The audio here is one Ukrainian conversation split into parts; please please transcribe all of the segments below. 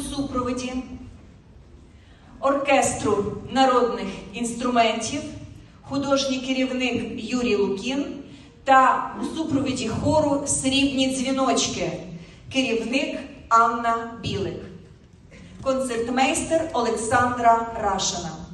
супроводі оркестру народних інструментів, художній керівник Юрій Лукін та у супроводі хору Срібні дзвіночки, керівник Анна Білик, концертмейстер Олександра Рашина.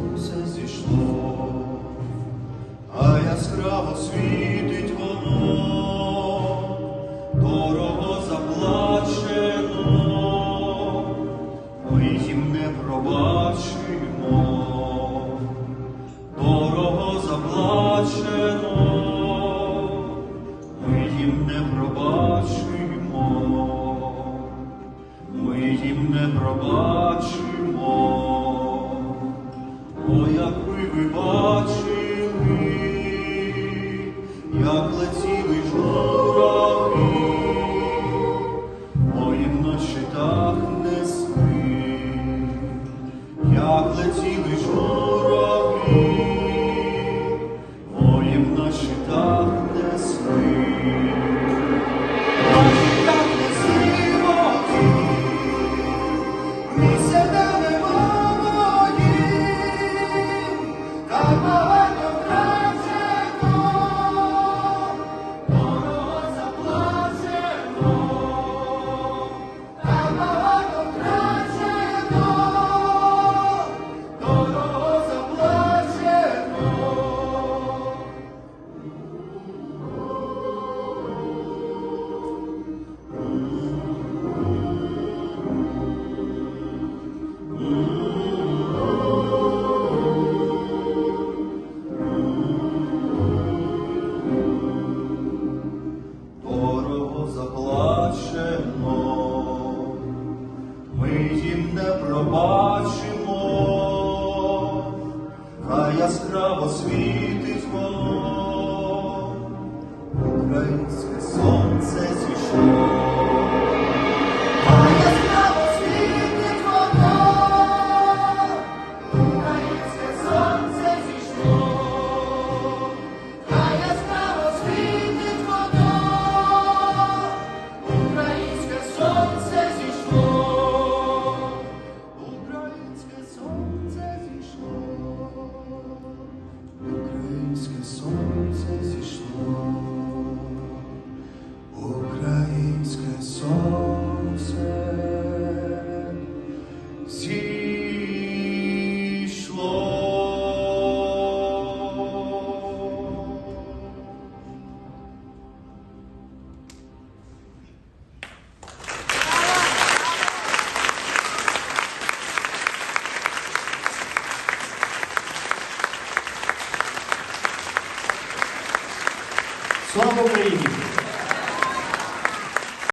Сонце зійшло, а яскраво світить воно, дорого заплачено, ми їм не пробачимо, дорого заплачено, ми їм не пробачимо. Ми їм не пробачимо. Як летіли журавлі, пробачимо, хай яскраво світить Samba Brady.